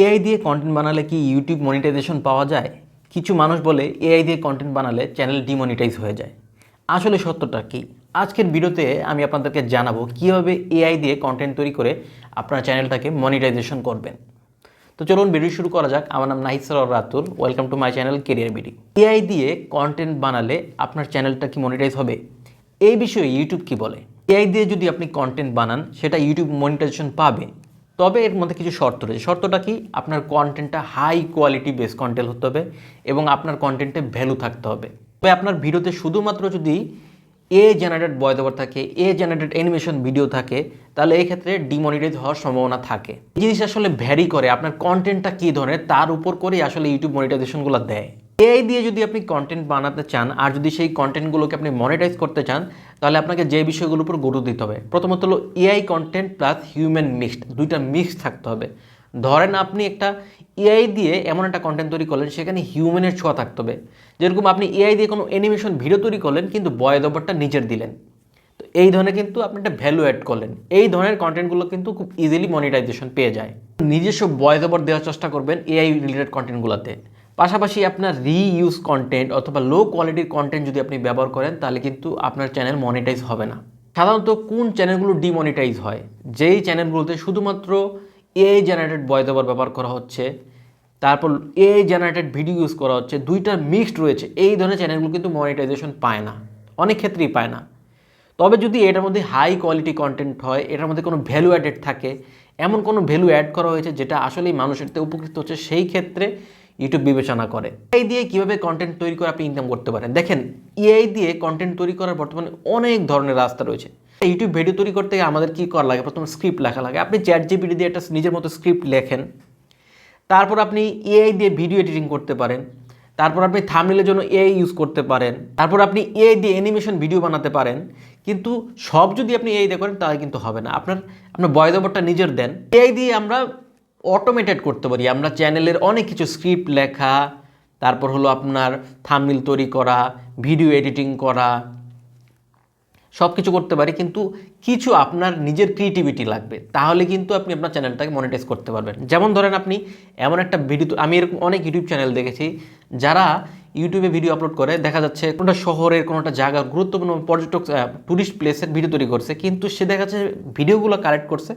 AI দিয়ে content বানালে কি ইউটিউব মনিটাইজেশন পাওয়া যায়? কিছু মানুষ বলে এআই দিয়ে কন্টেন্ট বানালে চ্যানেল ডিমনিটাইজ হয়ে যায়। আসলে সত্যটা কি? আজকের ভিডিওতে আমি আপনাদেরকে জানাব কীভাবে এআই দিয়ে কন্টেন্ট তৈরি করে আপনার চ্যানেলটাকে মনিটাইজেশন করবেন। তো চলুন ভিডিও শুরু করা যাক। আমার নাম নাহিদ সর Ratul. Welcome to my channel career BD AI দিয়ে কন্টেন্ট বানালে আপনার চ্যানেলটা কি মনিটাইজ হবে? এই বিষয়ে ইউটিউব কি বলে? এআই দিয়ে যদি আপনি কন্টেন্ট বানান, সেটা ইউটিউব মনিটাইজেশন পাবে। তবে এর মধ্যে কিছু শর্ত রয়েছে। শর্তটা কি? আপনার কন্টেন্টটা হাই কোয়ালিটি বেস কন্টেন্ট হতে হবে এবং আপনার কন্টেন্টে ভ্যালু থাকতে হবে। তবে আপনার ভিডিওতে শুধুমাত্র যদি এ জেনারেটেড ভয়েস ওভার থাকে এ জেনারেটেড অ্যানিমেশন ভিডিও থাকে, তাহলে এই ক্ষেত্রে ডিমনিটাইজ হওয়ার সম্ভাবনা থাকে। এই জিনিস আসলে ভ্যারি করে আপনার কন্টেন্টটা কী ধরনের, তার উপর করেই আসলে ইউটিউব মনিটাইজেশনগুলো দেয়। এআই দিয়ে যদি আপনি কন্টেন্ট বানাতে চান, আর যদি সেই কন্টেন্টগুলোকে আপনি মনিটাইজ করতে চান, তাহলে আপনাকে যে বিষয়গুলোর উপর গুরুত্ব দিতে হবে। প্রথমত হলো AI content plus human mixed দুইটা মিক্স থাকতে হবে। ধরেন আপনি একটা এআই দিয়ে এমন একটা কন্টেন্ট তৈরি করলেন, সেখানে হিউম্যানের ছোঁয়া থাকতে হবে। যেরকম আপনি এআই দিয়ে কোনো অ্যানিমেশন ভিডিও তৈরি করলেন, কিন্তু বয় দবরটা নিজের দিলেন। তো এই ধরনের কিন্তু আপনি একটা ভ্যালু অ্যাড করলেন। এই ধরনের কন্টেন্টগুলো কিন্তু খুব ইজিলি মনিটাইজেশন পেয়ে যায়। নিজস্ব ভয়েস ওভার দেওয়ার চেষ্টা করবেন এআই রিলেটেড কন্টেন্টগুলোতে পাশাপাশি আপনার রিইউজ কন্টেন্ট অথবা লো কোয়ালিটির কন্টেন্ট যদি আপনি ব্যবহার করেন, তাহলে কিন্তু আপনার চ্যানেল মনিটাইজ হবে না। সাধারণত কোন চ্যানেলগুলো ডিমনিটাইজ হয়? যেই চ্যানেলগুলোতে শুধুমাত্র এআই জেনারেটেড ভয়েস ওভার ব্যবহার করা হচ্ছে, তারপর এআই জেনারেটেড ভিডিও ইউজ করা হচ্ছে, দুইটা মিক্সড রয়েছে, এই ধরনের চ্যানেলগুলো কিন্তু মনিটাইজেশন পায় না, অনেক ক্ষেত্রেই পায় না। তবে যদি এটার মধ্যে হাই কোয়ালিটি কন্টেন্ট হয়, এটার মধ্যে কোনো ভ্যালু অ্যাডেড থাকে, এমন কোনো ভ্যালু অ্যাড করা হয়েছে যেটা আসলেই মানুষের উপকৃত হচ্ছে, সেই ক্ষেত্রে ইউটিউব বিবেচনা করে। এই দিয়ে কীভাবে কন্টেন্ট তৈরি করে আপনি ইনকাম করতে পারেন? দেখেন এআই দিয়ে কন্টেন্ট তৈরি করার বর্তমানে অনেক ধরনের রাস্তা রয়েছে। ইউটিউব ভিডিও তৈরি করতে আমাদের কী করা লাগে? প্রথমে স্ক্রিপ্ট লেখা লাগে। আপনি চ্যাট জিপিটি দিয়ে একটা নিজের মতো স্ক্রিপ্ট লেখেন। তারপর আপনি এআই দিয়ে ভিডিও এডিটিং করতে পারেন। তারপর আপনি থামনেলের জন্য এআই ইউজ করতে পারেন। তারপর আপনি এআই দিয়ে অ্যানিমেশন ভিডিও বানাতে পারেন। কিন্তু সব যদি আপনি এআই দিয়ে করেন, তাহলে কিন্তু হবে না। আপনার আপনার বয় ওভারটা নিজের দেন। এআই দিয়ে আমরা অটোমেটেড করতে পারি। আমরা চ্যানেলের অনেক কিছু স্ক্রিপ্ট লেখা, তারপর হলো আপনার থামনেল তৈরি করা ভিডিও এডিটিং করা সব কিছু করতে পারি। কিন্তু কিছু আপনার নিজের ক্রিয়েটিভিটি লাগবে, তাহলে কিন্তু আপনি আপনার চ্যানেলটাকে মনিটাইজ করতে পারবেন। যেমন ধরেন আপনি এমন একটা ভিডিও আমি এরকম অনেক ইউটিউব চ্যানেল দেখেছি, যারা ইউটিউবে ভিডিও আপলোড করে। দেখা যাচ্ছে কোনোটা শহরের, কোনোটা জায়গার গুরুত্বপূর্ণ পর্যটক টুরিস্ট প্লেসের ভিডিও তৈরি করছে, কিন্তু সে দেখা যাচ্ছে ভিডিওগুলো কালেক্ট করছে।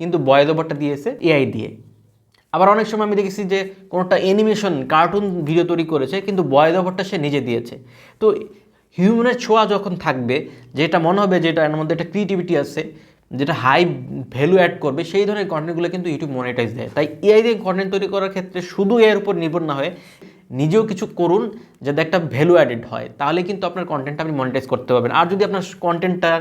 কিন্তু বয়েজ ওভারটা দিয়েছে এআই দিয়ে। আবার অনেক সময় আমি দেখেছি যে কোনোটা অ্যানিমেশন কার্টুন ভিডিও তৈরি করেছে, কিন্তু বয়েজ ওভারটা সে নিজে দিয়েছে। তো হিউম্যানের ছোঁয়া যখন থাকবে, যেটা মনে হবে যেটা এর মধ্যে একটা ক্রিয়েটিভিটি আছে, যেটা হাই ভ্যালু অ্যাড করবে, সেই ধরনের কন্টেন্টগুলো কিন্তু ইউটিউব মনিটাইজ দেয়। তাই এআই দিয়ে কন্টেন্ট তৈরি করার ক্ষেত্রে শুধু এর উপর নির্ভর না হয়ে নিজেও কিছু করুন যাতে একটা ভ্যালু অ্যাডেড হয়। তাহলে কিন্তু আপনার কন্টেন্টটা আপনি মনিটাইজ করতে পারবেন। আর যদি আপনার কন্টেন্টটা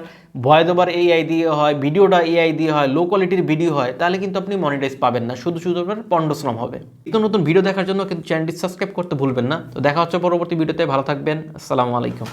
ভয়েস ওভার এআই দিয়ে হয় ভিডিওটা এআই দিয়ে হয় লো কোয়ালিটির ভিডিও হয়, তাহলে কিন্তু আপনি মনিটাইজ পাবেন না। শুধু শুধু আপনার পণ্ডশ্রম হবে। তো নতুন ভিডিও দেখার জন্য কিন্তু চ্যানেলটি সাবস্ক্রাইব করতে ভুলবেন না। তো দেখা হচ্ছে পরবর্তী ভিডিওতে ভালো থাকবেন। আসসালামু আলাইকুম।